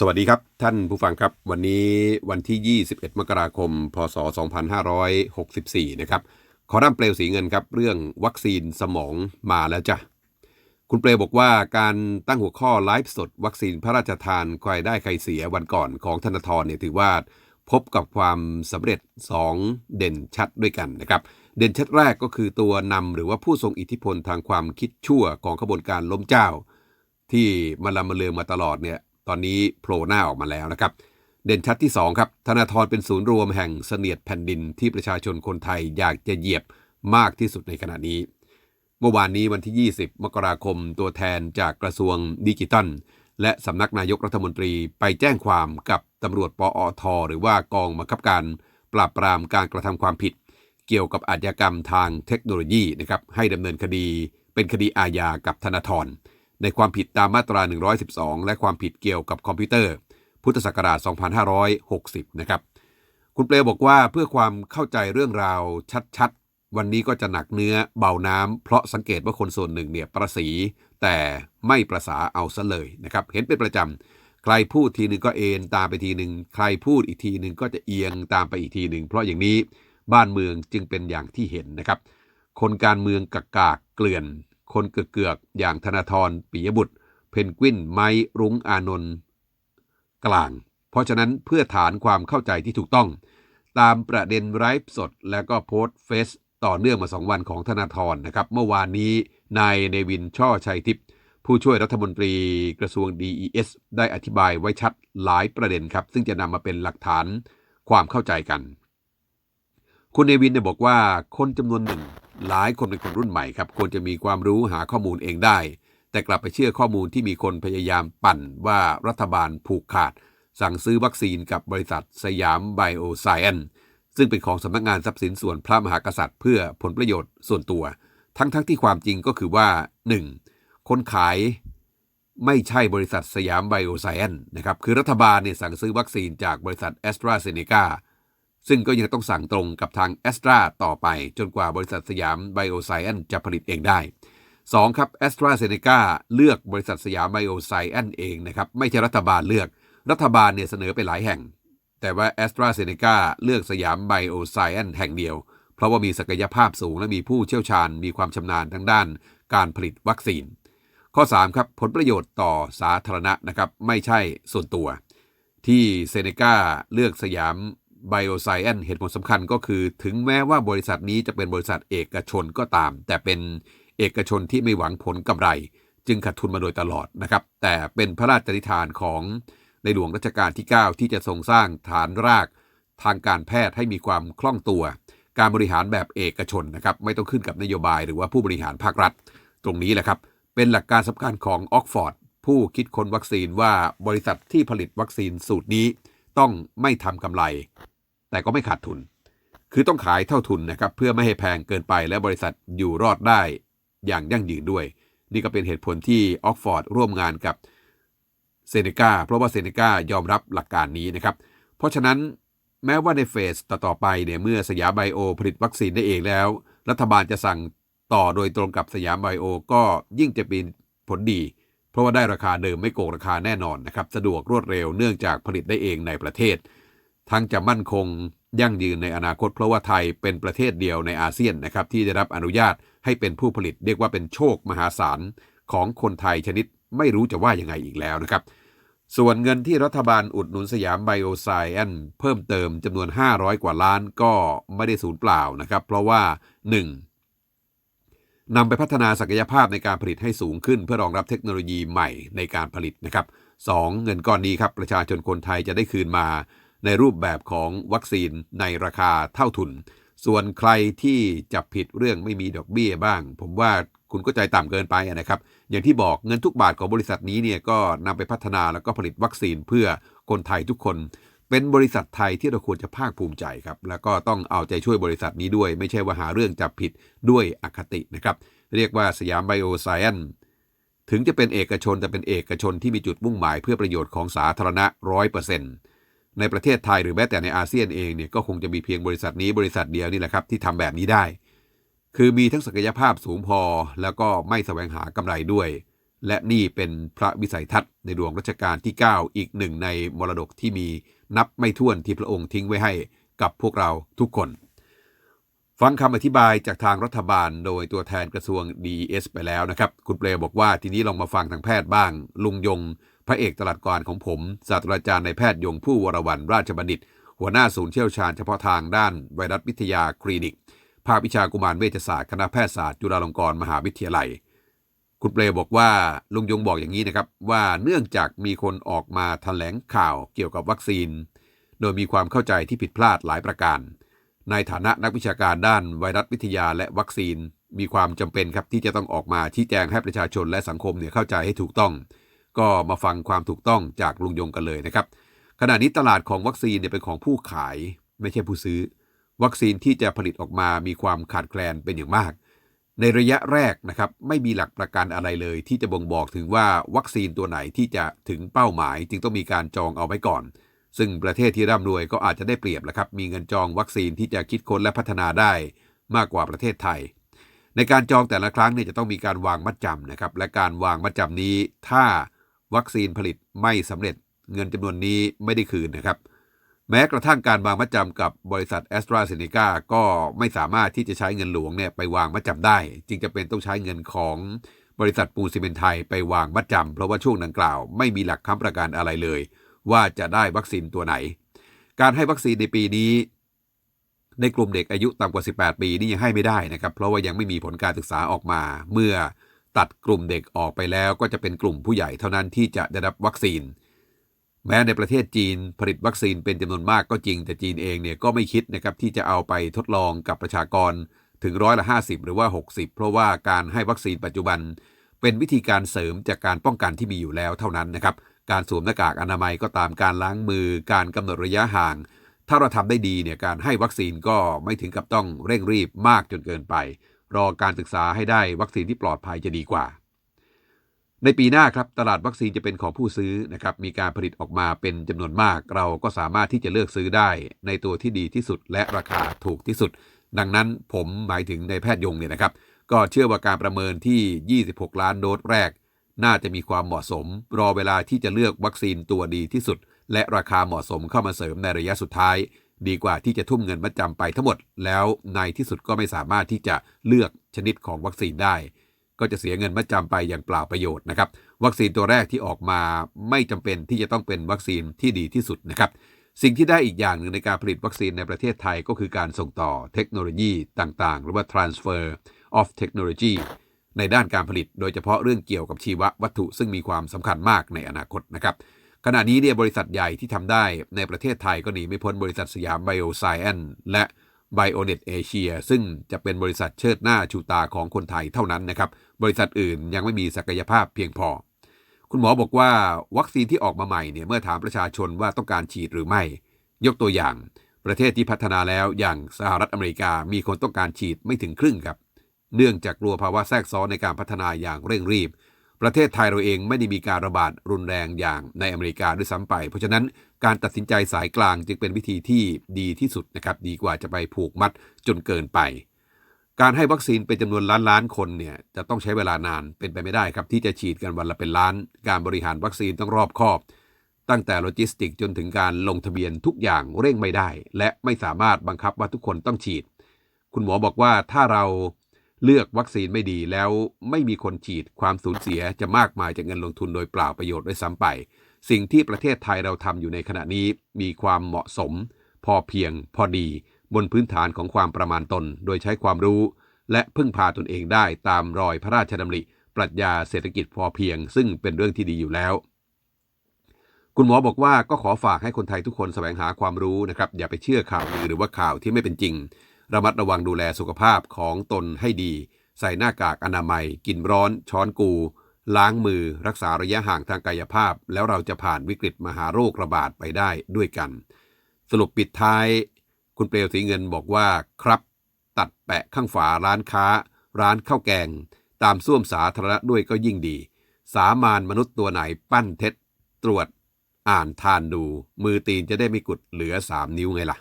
สวัสดีครับ ท่านผู้ฟังครับ วันนี้วันที่ 21 มกราคม พศ 2564 นะครับขอร่ำเปลวสีเงินครับ เรื่องวัคซีนสมองมาแล้วจ้ะ คุณเปลวบอกว่าการตั้งหัวข้อไลฟ์สด วัคซีนพระราชทานใครได้ใครเสียวันก่อนของธนาธรเนี่ยถือว่าพบกับความสำเร็จ 2 เด่นชัดด้วยกันนะครับ เด่นชัดแรกก็คือตัวนำหรือว่าผู้ทรงอิทธิพลทางความคิดชั่วของขบวนการล้มเจ้า ที่มาลำมาเลืองมาตลอดเนี่ย ตอนนี้โผล่หน้าออกมาแล้วนะครับ เด่นชัดที่ 2 ครับ ธนาธรเป็นศูนย์รวมแห่งเสนียดแผ่นดินที่ประชาชนคนไทยอยากจะเหยียบมากที่สุดในขณะนี้ เมื่อวานนี้วันที่ 20 มกราคม ตัวแทนจากกระทรวงดิจิทัล และสำนักนายกรัฐมนตรีไปแจ้งความกับตำรวจปอท หรือว่ากองบังคับการ ปราบปรามการกระทำความผิด เกี่ยวกับอาชญากรรมทางเทคโนโลยีนะครับให้ดำเนินคดี เป็นคดีอาญากับธนาธร ในความผิดตามมาตรา 112 และความผิดเกี่ยวกับคอมพิวเตอร์ พุทธศักราช 2560 นะครับ คุณเปลบอกว่าเพื่อความเข้าใจเรื่องราวชัดๆ วันนี้ก็จะหนักเนื้อเบาน้ำ เพราะสังเกตว่าคนส่วนหนึ่งเนี่ยประสี แต่ไม่ประสาเอาซะเลยนะครับ เห็นเป็นประจำ ใครพูดทีหนึ่งก็เอ็นตามไปทีหนึ่ง ใครพูดอีกทีหนึ่งก็จะเอียงตามไปอีกทีหนึ่ง เพราะอย่างนี้บ้านเมืองจึงเป็นอย่างที่เห็นนะครับ คนการเมืองกากากเกลื่อน คนเกือกๆอย่างธนาธรปิยบุตร เพนกวินไม้รุ้งอานนท์กลาง เพราะฉะนั้นเพื่อฐานความเข้าใจที่ถูกต้อง ตามประเด็นไร้สดและก็โพสต์เฟซต่อเนื่องมาสองวันของธนาธรนะครับ เมื่อวานนี้นายเนวินช่อชัยทิพย์ผู้ช่วยรัฐมนตรีกระทรวง DES ได้อธิบายไว้ชัดหลายประเด็นครับ ซึ่งจะนำมาเป็นหลักฐานความเข้าใจกัน คุณเนวินเนี่ยบอกว่าคนจำนวนหนึ่ง หลายคนเป็นคนรุ่นใหม่ครับควรจะมีความรู้หาข้อมูลเองได้ แต่กลับไปเชื่อข้อมูลที่มีคนพยายามปั่นว่ารัฐบาลผูกขาด สั่งซื้อวัคซีนกับบริษัทสยามไบโอไซเอนซึ่งเป็นของสำนักงานทรัพย์สินส่วนพระมหากษัตริย์ เพื่อผลประโยชน์ส่วนตัว ทั้งๆทที่ความจริงก็คือว่า 1. คนขายไม่ใช่บริษัทสยามไบโอไซเอนนะครับคือรัฐบาลเนี่ยสั่งซื้อวัคซีนจากบริษัทแอสตราเซเนกา ซึ่งก็ยังต้องสั่งตรงกับทางแอสตราต่อไป จนกว่าบริษัทสยามไบโอไซเอนจะผลิตเองได้ 2. ครับแอสตราเซเนกาเลือกบริษัทสยามไบโอไซเอนเองนะครับไม่ใช่รัฐบาลเลือก รัฐบาลเนี่ยเสนอไปหลายแห่ง แต่ว่าแอสตราเซเนกาเลือกสยามไบโอไซเอนแห่งเดียว เพราะว่ามีศักยภาพสูงและมีผู้เชี่ยวชาญ มีความชำนาญทั้งด้านการผลิตวัคซีน ข้อ 3 ครับผลประโยชน์ต่อสาธารณะนะครับไม่ใช่ส่วนตัว ที่เซเนกาเลือกสยาม ไบโอไซเอนเหตุผลสำคัญก็คือ ถึงแม้ว่าบริษัทนี้จะเป็นบริษัทเอกชนก็ตาม แต่เป็นเอกชนที่ไม่หวังผลกำไร จึงขาดทุนมาโดยตลอดนะครับ แต่เป็นพระราชนิทานของในหลวงรัชกาลที่ 9 ที่จะทรงสร้างฐานรากทางการแพทย์ให้มีความคล่องตัว การบริหารแบบเอกชนนะครับ ไม่ต้องขึ้นกับนโยบายหรือว่าผู้บริหารภาครัฐ ตรงนี้แหละครับ เป็นหลักการสำคัญของออกฟอร์ดผู้คิดค้นวัคซีนว่าบริษัทที่ผลิตวัคซีนสูตรนี้ ต้องไม่ทำกำไร แต่ก็ไม่ขาดทุน คือต้องขายเท่าทุนนะครับเพื่อไม่ให้แพงเกินไปและบริษัทอยู่รอดได้อย่างยั่งยืนด้วย นี่ก็เป็นเหตุผลที่ออกฟอร์ดร่วมงานกับเซเนกาเพราะว่าเซเนกายอมรับหลักการนี้นะครับ เพราะฉะนั้นแม้ว่าในเฟสต่อๆไปเนี่ยเมื่อสยามไบโอผลิตวัคซีนได้เองแล้ว รัฐบาลจะสั่งต่อโดยตรงกับสยามไบโอก็ยิ่งจะเป็นผลดี เพราะว่าได้ราคาเดิมไม่โกงราคาแน่นอนนะครับสะดวกรวดเร็วเนื่องจากผลิตได้เองในประเทศ ทั้งจะมั่นคงยั่งยืนในอนาคต เพราะว่าไทยเป็นประเทศเดียวในอาเซียนนะครับที่ได้รับอนุญาตให้เป็นผู้ผลิตเรียกว่าเป็นโชคมหาศาลของคนไทยชนิดไม่รู้จะว่ายังไงอีกแล้วนะครับ ส่วนเงินที่รัฐบาลอุดหนุนสยามไบโอไซแอนเพิ่มเติมจำนวน 500 กว่าล้านก็ไม่ได้สูญเปล่านะครับ เพราะว่า 1. นำไปพัฒนาศักยภาพในการผลิตให้สูงขึ้น เพื่อรองรับเทคโนโลยีใหม่ในการผลิตนะครับ 2. เงินก้อนนี้ครับประชาชนคนไทยจะได้คืนมา ในรูปแบบของวัคซีนในราคาเท่าทุน ส่วนใครที่จับผิดเรื่องไม่มีดอกเบี้ยบ้าง ผมว่าคุณก็ใจต่ำเกินไปนะครับ อย่างที่บอกเงินทุกบาทของบริษัทนี้เนี่ยก็นำไปพัฒนาแล้วก็ผลิตวัคซีนเพื่อคนไทยทุกคน เป็นบริษัทไทยที่เราควรจะภาคภูมิใจครับ แล้วก็ต้องเอาใจช่วยบริษัทนี้ด้วย ไม่ใช่ว่าหาเรื่องจับผิดด้วยอคตินะครับ เรียกว่าสยามไบโอไซเอนถึงจะเป็นเอกชนแต่เป็นเอกชนที่มีจุดมุ่งหมายเพื่อประโยชน์ของสาธารณะร้อยเปอร์เซ็นต์ในประเทศไทยหรือแม้แต่ในอาเซียนเองเนี่ยก็คงจะมีเพียงบริษัทนี้บริษัทเดียวนี่แหละครับที่ทำแบบนี้ได้ คือมีทั้งศักยภาพสูงพอแล้วก็ไม่แสวงหากำไรด้วย และนี่เป็นพระวิสัยทัศน์ในหลวงรัชกาลที่ 9 อีกหนึ่งในมรดกที่มีนับไม่ถ้วนที่พระองค์ทิ้งไว้ให้กับพวกเราทุกคน ฟังคำอธิบายจากทางรัฐบาลโดยตัวแทนกระทรวง DES ไปแล้วนะครับ คุณเปลบอกว่าทีนี้ลองมาฟังทางแพทย์บ้าง ลุงยง พระเอกตลาดกรของผม ศาสตราจารย์ในแพทย์ยงผู้วรวรรณราชบัณฑิต หัวหน้าศูนย์เชี่ยวชาญเฉพาะทางด้านไวรัสวิทยาคลินิก ภาควิชากุมารเวชศาสตร์คณะแพทยศาสตร์จุฬาลงกรณ์มหาวิทยาลัย คุณเปลบอกว่าลุงยงบอกอย่างนี้นะครับว่าเนื่องจากมีคนออกมาแถลงข่าวเกี่ยวกับวัคซีน โดยมีความเข้าใจที่ผิดพลาดหลายประการ ในฐานะนักวิชาการด้านไวรัสวิทยาและวัคซีน มีความจำเป็นครับที่จะต้องออกมาชี้แจงให้ประชาชนและสังคมเนี่ยเข้าใจให้ถูกต้อง ก็มาฟังความถูกต้องจากลุงยงกันเลยนะครับ ขณะนี้ตลาดของวัคซีนเนี่ยเป็นของผู้ขาย ไม่ใช่ผู้ซื้อ วัคซีนที่จะผลิตออกมามีความขาดแคลนเป็นอย่างมาก ในระยะแรกนะครับไม่มีหลักประกันอะไรเลย ที่จะบ่งบอกถึงว่าวัคซีนตัวไหนที่จะถึงเป้าหมาย จึงต้องมีการจองเอาไว้ก่อน ซึ่งประเทศที่ร่ำรวยก็อาจจะได้เปรียบแหละครับมีเงินจองวัคซีนที่จะคิดค้นและพัฒนาได้มากกว่าประเทศไทย ในการจองแต่ละครั้งเนี่ยจะต้องมีการวางมัดจำนะครับและการวางมัดจำนี้ ถ้าวัคซีนผลิตไม่สำเร็จเงินจำนวนนี้ไม่ได้คืนนะครับ แม้กระทั่งการวางมัดจำกับบริษัทแอสตราเซเนกาก็ไม่สามารถที่จะใช้เงินหลวงเนี่ยไปวางมัดจำได้ จึงจะเป็นต้องใช้เงินของบริษัทปูนซีเมนไทยไปวางมัดจำเพราะว่าช่วงดังกล่าวไม่มีหลักค้ำประกันอะไรเลย ว่าจะได้วัคซีนตัวไหน การให้วัคซีนในปีนี้ ในกลุ่มเด็กอายุต่ำกว่า 18 ปีนี่ยังให้ไม่ได้นะครับ เพราะว่ายังไม่มีผลการศึกษาออกมา เมื่อตัดกลุ่มเด็กออกไปแล้วก็จะเป็นกลุ่มผู้ใหญ่เท่านั้นที่จะได้รับวัคซีน แม้ในประเทศจีนผลิตวัคซีนเป็นจำนวนมากก็จริง แต่จีนเองเนี่ยก็ไม่คิดนะครับที่จะเอาไปทดลองกับประชากรถึงร้อยละ 50 หรือว่า 60 เพราะว่าการให้วัคซีนปัจจุบัน เป็นวิธีการเสริมจากการป้องกันที่มีอยู่แล้วเท่านั้นนะครับการสวมหน้ากากอนามัยก็ตามการล้างมือ การกำหนดระยะห่าง ถ้าเราทำได้ดีเนี่ยการให้วัคซีนก็ไม่ถึงกับต้องเร่งรีบมากจนเกินไป รอการศึกษาให้ได้วัคซีนที่ปลอดภัยจะดีกว่า ในปีหน้าครับตลาดวัคซีนจะเป็นของผู้ซื้อนะครับมีการผลิตออกมาเป็นจำนวนมาก เราก็สามารถที่จะเลือกซื้อได้ ในตัวที่ดีที่สุดและราคาถูกที่สุด ดังนั้นผมหมายถึงในแพทย์ยงเนี่ยนะครับ ก็เชื่อว่าการประเมินที่ 26 ล้านโดสแรก น่าจะมีความเหมาะสม รอเวลาที่จะเลือกวัคซีนตัวดีที่สุด และราคาเหมาะสมเข้ามาเสริมในระยะสุดท้าย ดีกว่าที่จะทุ่มเงินมาจำไปทั้งหมด แล้วในที่สุดก็ไม่สามารถที่จะเลือกชนิดของวัคซีนได้ ก็จะเสียเงินมาจำไปอย่างเปล่าประโยชน์นะครับ วัคซีนตัวแรกที่ออกมาไม่จำเป็นที่จะต้องเป็นวัคซีนที่ดีที่สุดนะครับ สิ่งที่ได้อีกอย่างหนึ่งในการผลิตวัคซีนในประเทศไทยก็คือการส่งต่อเทคโนโลยีต่างๆ หรือว่า transfer of technology ในด้านการผลิต โดยเฉพาะเรื่องเกี่ยวกับชีววัตถุซึ่งมีความสำคัญมากในอนาคตนะครับขณะนี้เนี่ยบริษัทใหญ่ที่ทำได้ในประเทศไทยก็หนีไม่พ้นบริษัทสยามไบโอไซแอนและ Bionet Asia ซึ่งจะเป็นบริษัทเชิดหน้าชูตาของคนไทยเท่านั้นนะครับ บริษัทอื่นยังไม่มีศักยภาพเพียงพอ คุณหมอบอกว่าวัคซีนที่ออกมาใหม่เนี่ยเมื่อถามประชาชนว่าต้องการฉีดหรือไม่ ยกตัวอย่าง ประเทศที่พัฒนาแล้วอย่างสหรัฐอเมริกามีคนต้องการฉีดไม่ถึงครึ่งครับ เนื่องจากกลัวภาวะแทรกซ้อนในการพัฒนาอย่างเร่งรีบ ประเทศไทยเราเองไม่ได้มีการระบาดรุนแรงอย่างในอเมริกาด้วยซ้ำไป เพราะฉะนั้นการตัดสินใจสายกลางจึงเป็นวิธีที่ดีที่สุดนะครับดีกว่าจะไปผูกมัดจนเกินไป การให้วัคซีนเป็นจำนวนล้านล้านคนเนี่ยจะต้องใช้เวลานานเป็นไปไม่ได้ครับที่จะฉีดกันวันละเป็นล้าน การบริหารวัคซีนต้องรอบคอบ ตั้งแต่โลจิสติกจนถึงการลงทะเบียนทุกอย่างเร่งไม่ได้ และไม่สามารถบังคับว่าทุกคนต้องฉีด คุณหมอบอกว่าถ้าเรา เลือกวัคซีนไม่ดีแล้วไม่มีคนฉีดความสูญเสียจะมากมายจากเงินลงทุนโดยเปล่าประโยชน์ด้วยซ้ำไป สิ่งที่ประเทศไทยเราทำอยู่ในขณะนี้มีความเหมาะสม พอเพียง พอดี บนพื้นฐานของความประมาณตน โดยใช้ความรู้ และพึ่งพาตนเองได้ตามรอยพระราชดำริ ปรัชญาเศรษฐกิจพอเพียง ซึ่งเป็นเรื่องที่ดีอยู่แล้ว คุณหมอบอกว่าก็ขอฝากให้คนไทยทุกคนแสวงหาความรู้นะครับอย่าไปเชื่อข่าวลือหรือว่าข่าวที่ไม่เป็นจริง ระมัดระวังดูแลสุขภาพของตนให้ดี ใส่หน้ากากอนามัย กินร้อน ช้อนกู ล้างมือ รักษาระยะห่างทางกายภาพ แล้วเราจะผ่านวิกฤตมหาโรคระบาดไปได้ด้วยกัน สรุปปิดท้าย คุณเปลวสีเงินบอกว่าครับ ตัดแปะข้างฝาร้านค้า ร้านข้าวแกง ตามส้วมสาธารณะด้วยก็ยิ่งดี สามานมนุษย์ตัวไหนปั้นเท็จ ตรวจ อ่านทานดู มือตีนจะได้ไม่กุดเหลือสามนิ้วไงล่ะ